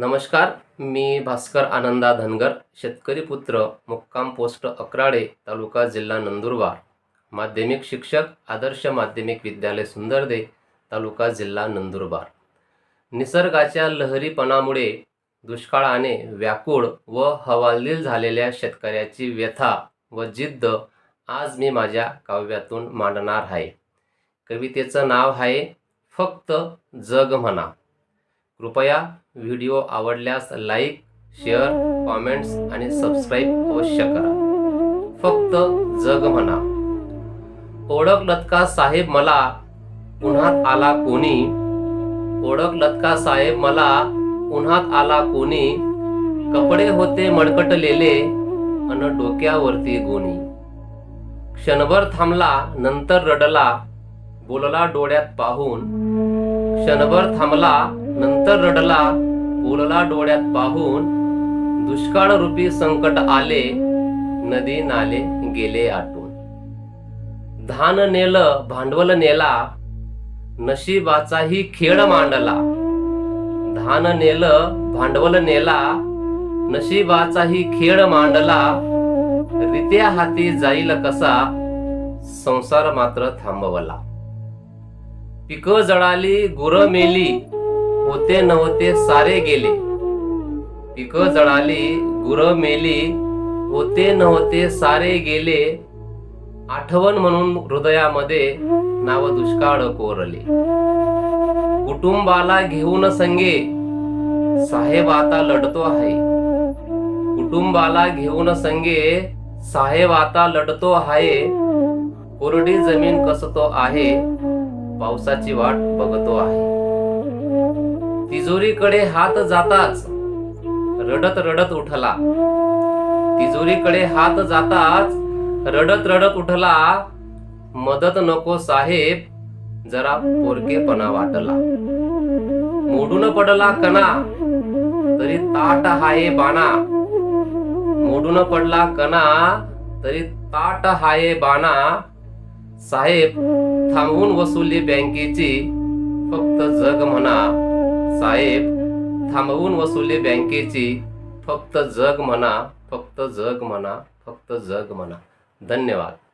नमस्कार मी भास्कर आनंदा धनगर शेतकरी पुत्र मुक्काम पोस्ट अकराडे तालुका जिल्हा नंदुरबार. माध्यमिक शिक्षक आदर्श माध्यमिक विद्यालय सुंदरदे तालुका जिल्हा नंदुरबार. निसर्गाच्या लहरीपणामुळे दुष्काळाने व्याकुळ व हवालदिल झालेल्या शेतकऱ्याची व्यथा व जिद्द आज मी माझ्या काव्यातून मांडणार आहे. कवितेचं नाव आहे फक्त जग म्हणा. कृपया व्हिडिओ आवडल्यास लाईक शेअर कॉमेंट्स आणि सबस्क्राईब अवश्य करा. फक्त जग म्हणा. ओळखलत का साहेब मला उन्हात आला कोणी? ओळखलत का साहेब मला उन्हात आला कोणी? कपडे होते मडकटलेले अन डोक्यावरती गोणी. क्षणभर थांबला नंतर रडला बोलला डोळ्यात पाहून. क्षणभर थांबला नंतर रडला बोलला डोळ्यात पाहून दुष्काळ रूपी संकट आले नदी नाले गेले आटून. धान नेल भांडवल नेला नशिबाचाही खेळ मांडला. धान नेल भांडवल नेला नशिबाचाही खेळ मांडला. रित्या हाती जाईल कसा संसार मात्र थांबवला. पिकं जळाली गुरं मेली होते नव्हते सारे गेले. पिकं जळाली गुर मेली होते नव्हते सारे गेले. आठवण म्हणून हृदयामध्ये नाव दुष्काळ कोरले. कुटुंबाला घेऊन संगे साहेब आता लढतो आहे. कुटुंबाला घेऊन संगे साहेब आता लढतो आहे. कोरडी जमीन कसतो आहे पावसाची वाट बघतो आहे. तिजोरीकडे हात जाताच रडत रडत उठला. तिजोरीकडे हात जाताच रडत रडत उठला. मदत नको साहेब जरा पोरकेपणा वाटला. मोडून पडला कणा तरी ताट हाये बाणा. मोडून पडला कणा तरी ताट हाये बाणा. साहेब थांबून वसुली बँकेची फक्त जग म्हणा. साहेब थांबवून वसुली बँकेची फक्त जग म्हणा फक्त जग म्हणा फक्त जग म्हणा. धन्यवाद.